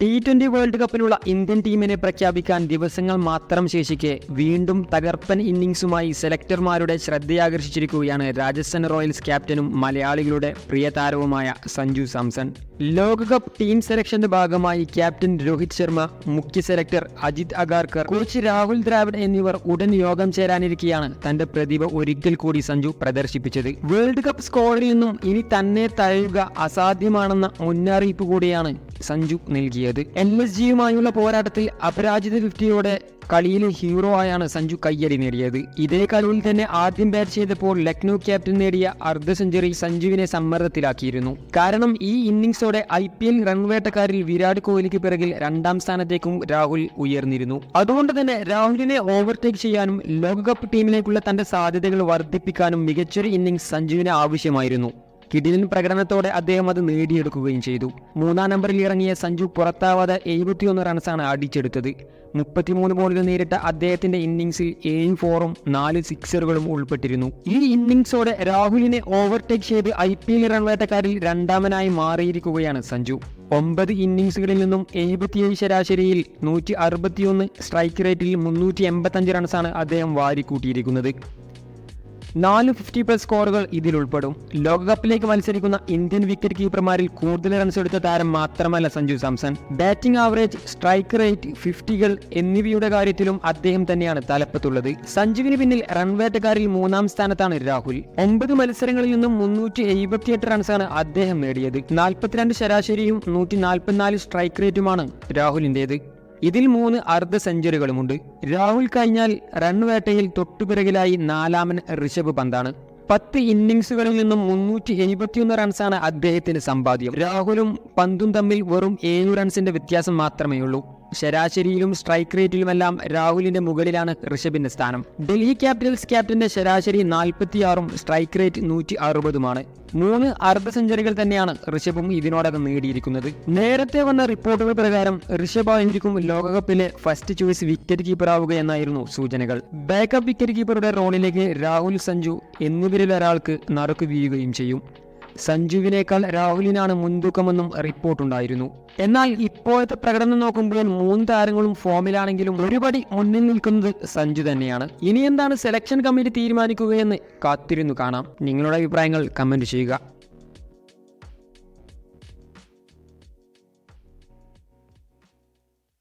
T twenty world കപ്പിനുള്ള Indian ടീമിനെ പ്രഖ്യാപിക്കാൻ ദിവസങ്ങൾ മാത്രം ശേഷിക്കെ വീണ്ടും തകർപ്പൻ ഇന്നിംഗ്സുമായി സെലക്ടർമാരുടെ ശ്രദ്ധയാകർഷിച്ചിരിക്കുകയാണ് രാജസ്ഥാൻ റോയൽസ് ക്യാപ്റ്റനും മലയാളികളുടെ പ്രിയ താരവുമായ സഞ്ജു സാംസൺ. ലോകകപ്പ് ടീം സെലക്ഷന്റെ ഭാഗമായി ക്യാപ്റ്റൻ രോഹിത് ശർമ്മ മുഖ്യ സെലക്ടർ അജിത് അഗാർക്കർ കോച്ച് രാഹുൽ ദ്രാവിഡ് എന്നിവർ ഉടൻ യോഗം ചേരാനിരിക്കെയാണ് തന്റെ പ്രതിഭ ഒരിക്കൽ കൂടി സഞ്ജു പ്രദർശിപ്പിച്ചത്. വേൾഡ് കപ്പ് സ്കോറിൽ നിന്നും ഇനി തന്നെ തഴയുക അസാധ്യമാണെന്ന മുന്നറിയിപ്പ് കൂടിയാണ് സഞ്ജു നൽകിയത്. എൽ എസ് ജിയുമായുള്ള പോരാട്ടത്തിൽ അപരാജിത ഫിഫ്റ്റിയോടെ കളിയിലെ ഹീറോ ആയാണ് സഞ്ജു കയ്യടി നേടിയത്. ഇതേ കളിയിൽ തന്നെ ആദ്യം ബാറ്റ് ചെയ്തപ്പോൾ ലക്നൗ ക്യാപ്റ്റൻ നേടിയ അർദ്ധ സെഞ്ചുറി സഞ്ജുവിനെ സമ്മർദ്ദത്തിലാക്കിയിരുന്നു. കാരണം ഈ ഇന്നിംഗ്സോടെ ഐ പി എൽ റൺവേട്ടക്കാരിൽ വിരാട് കോഹ്ലിക്ക് പിറകിൽ രണ്ടാം സ്ഥാനത്തേക്കും രാഹുൽ ഉയർന്നിരുന്നു. അതുകൊണ്ട് തന്നെ രാഹുലിനെ ഓവർടേക്ക് ചെയ്യാനും ലോകകപ്പ് ടീമിലേക്കുള്ള തന്റെ സാധ്യതകൾ വർദ്ധിപ്പിക്കാനും മികച്ചൊരു ഇന്നിംഗ്സ് സഞ്ജുവിന് ആവശ്യമായിരുന്നു. കിടിലൻ പ്രകടനത്തോടെ അദ്ദേഹം അത് നേടിയെടുക്കുകയും ചെയ്തു. മൂന്നാം നമ്പറിൽ ഇറങ്ങിയ സഞ്ജു പുറത്താവാതെ എഴുപത്തിയൊന്ന് റൺസാണ് അടിച്ചെടുത്തത്. മുപ്പത്തിമൂന്ന് ബോളുകൾ നേരിട്ട അദ്ദേഹത്തിന്റെ ഇന്നിംഗ്സിൽ ഏഴ് ഫോറും നാല് സിക്സറുകളും ഉൾപ്പെട്ടിരുന്നു. ഈ ഇന്നിംഗ്സോടെ രാഹുലിനെ ഓവർടേക്ക് ചെയ്ത് ഐ പി എൽ റൺവേട്ടക്കാരിൽ രണ്ടാമനായി മാറിയിരിക്കുകയാണ് സഞ്ജു. ഒമ്പത് ഇന്നിംഗ്സുകളിൽ നിന്നും എഴുപത്തിയേഴ് ശരാശരിയിൽ നൂറ്റി അറുപത്തിയൊന്ന് സ്ട്രൈക്ക് റേറ്റിൽ മുന്നൂറ്റി എൺപത്തഞ്ച് റൺസാണ് അദ്ദേഹം വാരിക്കൂട്ടിയിരിക്കുന്നത്. നാല് ഫിഫ്റ്റി പ്ലസ് സ്കോറുകൾ ഇതിൽ ഉൾപ്പെടും. ലോകകപ്പിലേക്ക് മത്സരിക്കുന്ന ഇന്ത്യൻ വിക്കറ്റ് കീപ്പർമാരിൽ കൂടുതൽ റൺസ് എടുത്ത താരം മാത്രമല്ല Sanju Samson. Batting average strike rate ഫിഫ്റ്റികൾ എന്നിവയുടെ കാര്യത്തിലും അദ്ദേഹം തന്നെയാണ് തലപ്പത്തുള്ളത്. സഞ്ജുവിന് പിന്നിൽ റൺവേറ്റക്കാരിൽ മൂന്നാം സ്ഥാനത്താണ് രാഹുൽ. ഒമ്പത് മത്സരങ്ങളിൽ നിന്നും മുന്നൂറ്റി എഴുപത്തിയെട്ട് റൺസാണ് അദ്ദേഹം നേടിയത്. നാൽപ്പത്തിരണ്ട് ശരാശരിയും നൂറ്റി നാൽപ്പത്തിനാല് സ്ട്രൈക്ക് റേറ്റുമാണ് രാഹുലിന്റേത് ഇതിൽ മൂന്ന് അർദ്ധ സെഞ്ചുറികളുമുണ്ട്. രാഹുൽ കഴിഞ്ഞാൽ റൺ വേട്ടയിൽ തൊട്ടുപിറകിലായി നാലാമൻ ഋഷഭ് പന്താണ്. പത്ത് ഇന്നിംഗ്സുകളിൽ നിന്നും മുന്നൂറ്റി എഴുപത്തിയൊന്ന് റൺസാണ് അദ്ദേഹത്തിന് സമ്പാദ്യം. രാഹുലും പന്തും തമ്മിൽ വെറും ഏഴു റൺസിന്റെ വ്യത്യാസം മാത്രമേ ഉള്ളൂ ശരാശരിയിലും സ്ട്രൈക്ക് റേറ്റിലുമെല്ലാം രാഹുലിന്റെ മുകളിലാണ് ഋഷഭിന്റെ സ്ഥാനം. ഡൽഹി ക്യാപിറ്റൽസ് ക്യാപ്റ്റന്റെ ശരാശരി നാൽപ്പത്തിയാറും സ്ട്രൈക്ക് റേറ്റ് നൂറ്റി അറുപതുമാണ് മൂന്ന് അർദ്ധ സെഞ്ചുറികൾ തന്നെയാണ് ഋഷഭും ഇതിനോടകം നേടിയിരിക്കുന്നത്. നേരത്തെ വന്ന റിപ്പോർട്ടുകൾ പ്രകാരം ഋഷഭ് ആയിരിക്കും ലോകകപ്പിലെ ഫസ്റ്റ് ചോയ്സ് വിക്കറ്റ് കീപ്പർ ആവുക എന്നായിരുന്നു സൂചനകൾ. ബാക്കപ്പ് വിക്കറ്റ് കീപ്പറുടെ റോളിലേക്ക് രാഹുൽ സഞ്ജു എന്നിവരിൽ ഒരാൾക്ക് നറുക്ക് വീഴുകയും ചെയ്യും. സഞ്ജുവിനേക്കാൾ രാഹുലിനാണ് മുൻതൂക്കമെന്നും റിപ്പോർട്ടുണ്ടായിരുന്നു. എന്നാൽ ഇപ്പോഴത്തെ പ്രകടനം നോക്കുമ്പോൾ മൂന്ന് താരങ്ങളും ഫോമിലാണെങ്കിലും ഒരുപടി മുന്നിൽ നിൽക്കുന്നത് സഞ്ജു തന്നെയാണ്. ഇനി എന്താണ് സെലക്ഷൻ കമ്മിറ്റി തീരുമാനിക്കുകയെന്ന് കാത്തിരുന്നു കാണാം. നിങ്ങളുടെ അഭിപ്രായങ്ങൾ കമന്റ് ചെയ്യുക.